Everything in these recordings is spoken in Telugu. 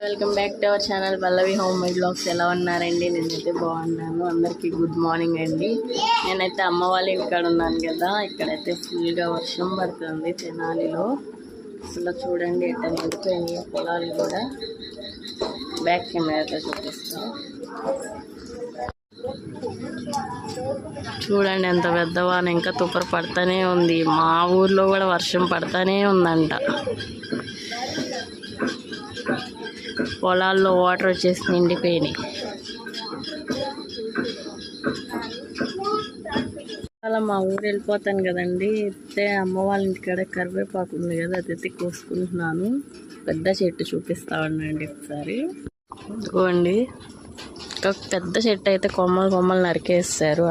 Welcome back to our channel Pallavi homemade blogs. ఎలా ఉన్నారండి? నేనైతే బాగున్నాను. అందరికీ గుడ్ మార్నింగ్ అండి. నేనైతే అమ్మ వాళ్ళ ఇంటికాడ ఉన్నాను కదా. ఇక్కడైతే ఫుల్గా వర్షం పడుతుంది తెనాలిలో. అసలు చూడండి ఎట్ట నిండిపోయినాయి పొలాలు కూడా. బ్యాక్ కెమెరాతో చూపిస్తాను చూడండి ఎంత పెద్ద వాన. ఇంకా తుప్పర పడతానే ఉంది. మా ఊర్లో కూడా వర్షం పడతానే ఉందంట. పొలాల్లో వాటర్ వచ్చేసి నిండిపోయినాయి. అలా మా ఊరు వెళ్ళిపోతాను కదండి. అయితే అమ్మ వాళ్ళ ఇంటికాడ కరివేపాకు ఉంది కదా అది కోసుకుంటున్నాను. పెద్ద చెట్టు చూపిస్తా ఉండండి ఒకసారి. ఇదిగోండి. ఇంకా పెద్ద చెట్టు అయితే కొమ్మలు కొమ్మలు నరికేస్తారు.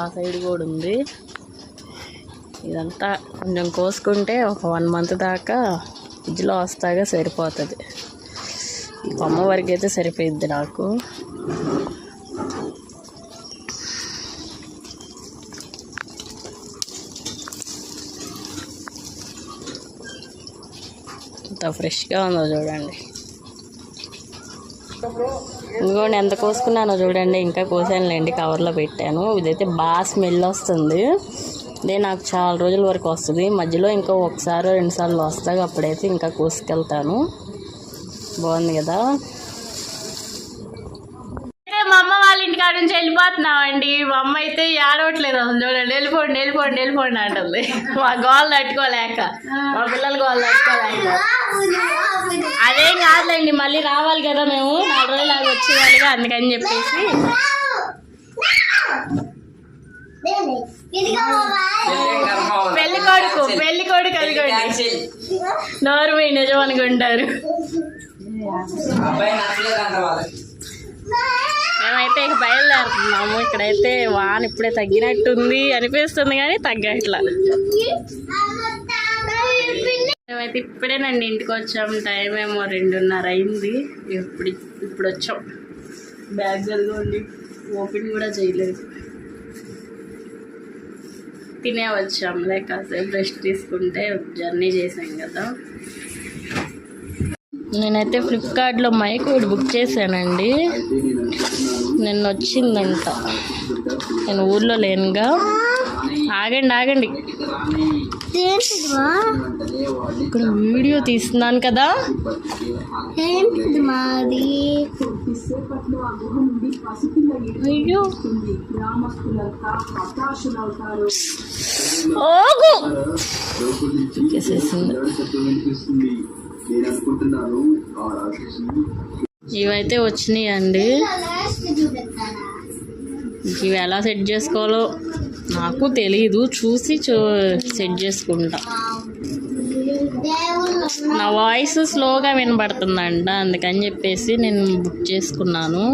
ఆ సైడ్ కూడా ఉంది. ఇదంతా కొంచెం కోసుకుంటే ఒక వన్ మంత్ దాకా ఫ్రిడ్జ్లో వస్తాగా సరిపోతుంది. ఈ వరకు అయితే సరిపోయిద్ది నాకు. ఎంత ఫ్రెష్గా ఉందో చూడండి. ఇంకోండి ఎంత కోసుకున్నానో చూడండి. ఇంకా కోసానులేండి కవర్లో పెట్టాను. ఇదైతే బాగా స్మెల్ వస్తుంది. ఇదే నాకు చాలా రోజుల వరకు వస్తుంది. మధ్యలో ఇంకా ఒకసారి రెండుసార్లు వస్తాయి అప్పుడైతే ఇంకా కోసుకెళ్తాను. బాగుంది కదా? మా అమ్మ వాళ్ళ ఇంటికాడ నుంచి వెళ్ళిపోతున్నామండి. మా అమ్మ అయితే ఏడవట్లేదు అసలు. చూడండి వెళ్ళిపోండి వెళ్ళిపోండి వెళ్ళిపోండి అంటుంది. మా గోళ్ళు తట్టుకోలేక. మా పిల్లలు గోళ్ళు తట్టుకోలేక. అదేం కాదులేండి మళ్ళీ రావాలి కదా మేము. నాలుగు రోజులు అవి వచ్చేయాలిగా అందుకని చెప్పేసి. పెళ్ళి కొడుకు పెళ్ళి కొడుకు అనుకోండి. నోరు పోయి నిజం అనుకుంటారు. మేమైతే ఇక బయలుదేరుతున్నాము. ఇక్కడైతే వాన్ ఇప్పుడే తగ్గినట్టుంది అనిపిస్తుంది కానీ తగ్గట్లా. మేమైతే ఇప్పుడేనండి ఇంటికి వచ్చాము టైం ఏమో రెండున్నర అయింది. ఇప్పుడు ఇప్పుడు వచ్చాం. బ్యాగ్ చదువుకోండి. ఓపెన్ కూడా చేయలేదు. తినే వచ్చాంలే లేకపోతే బ్రష్ తీసుకుంటే జర్నీ చేసాం కదా. నేనైతే ఫ్లిప్కార్ట్లో మైక్ ఒకటి బుక్ చేశానండి. నిన్న వచ్చిందంట. నేను ఊర్లో లేనుగా. ఆగండి ఆగండి. ఇక్కడ వీడియో తీస్తున్నాను కదా. మాది ఓగు! చేసేసింది ఇవైతే వచ్చినాయి అండి ఇవి ఎలా సెట్ చేసుకోవాలో నాకు తెలియదు చూసి చూ సెట్ చేసుకుంటా. నా వాయిస్ స్లోగా వినబడుతుందంట. అందుకని చెప్పేసి నేను బుక్ చేసుకున్నాను.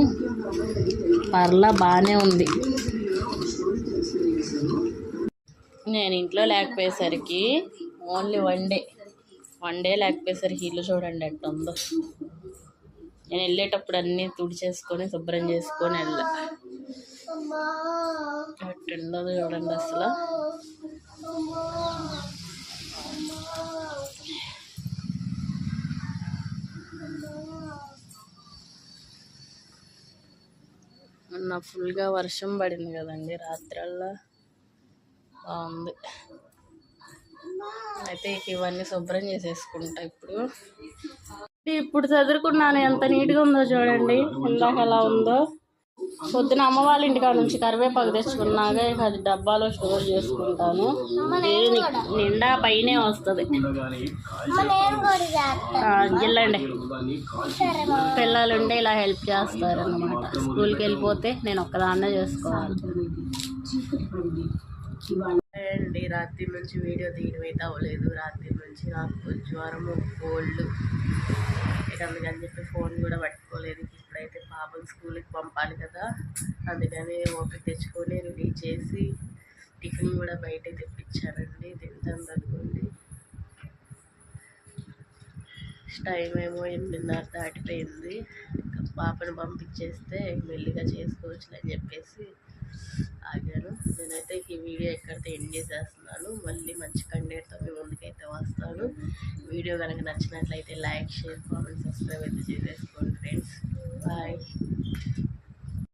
పర్లా బాగానే ఉంది. నేను ఇంట్లో లేకపోయేసరికి only one day one day లేకపోయేసరికి ఇల్లు చూడండి ఎట్ట ఉందో. నేను వెళ్ళేటప్పుడు అన్నీ తుడిచేసుకొని శుభ్రం చేసుకొని వెళ్ళా. అట్టు చూడండి అసలు. మొన్న ఫుల్గా వర్షం పడింది కదండి రాత్రల్లా. బాగుంది. అయితే ఇవన్నీ శుభ్రం చేసేసుకుంటా ఇప్పుడు. ఇప్పుడు చదువుకున్నాను ఎంత నీట్గా ఉందో చూడండి. ఇందాక ఎలా ఉందో. పొద్దున అమ్మ వాళ్ళ ఇంటికాడ నుంచి కరివేపాకు తెచ్చుకున్నాక ఇక అది డబ్బాలో స్టోర్ చేసుకుంటాను. నిండా పైనే వస్తుంది. వెళ్ళండి పిల్లలు ఉంటే ఇలా హెల్ప్ చేస్తారు అనమాట స్కూల్కి వెళ్ళిపోతే నేను ఒక్కదాన్నే చేసుకోవాలి. అండి రాత్రి నుంచి వీడియో తీయడం అయితే అవ్వలేదు. రాత్రి నుంచి నాకు జ్వరం కోల్డ్ ఇక అందుకని చెప్పి ఫోన్ కూడా పట్టుకోలేదు. ఇప్పుడైతే పాపం స్కూల్కి పంపాలి కదా. అందుకని ఓపిక తెచ్చుకొని రెడీ చేసి టిఫిన్ కూడా బయట తెప్పించానండి. తింటాను అనుకోండి. టైం ఏమో ఎనిమిదిన్నర దాటిపోయింది. పాపను పంపించేస్తే మెల్లిగా చేసుకోవచ్చు అని చెప్పేసి ఆగాను. నేనైతే ఈ వీడియో ఎక్కడితో ఎండ్ చేసేస్తున్నాను. మళ్ళీ మంచి కంటెంట్తో మీ ముందుకైతే వస్తాను. వీడియో కనుక నచ్చినట్లయితే లైక్ షేర్ కామెంట్ సబ్స్క్రైబ్ అయితే చేసేసుకోండి ఫ్రెండ్స్. బాయ్.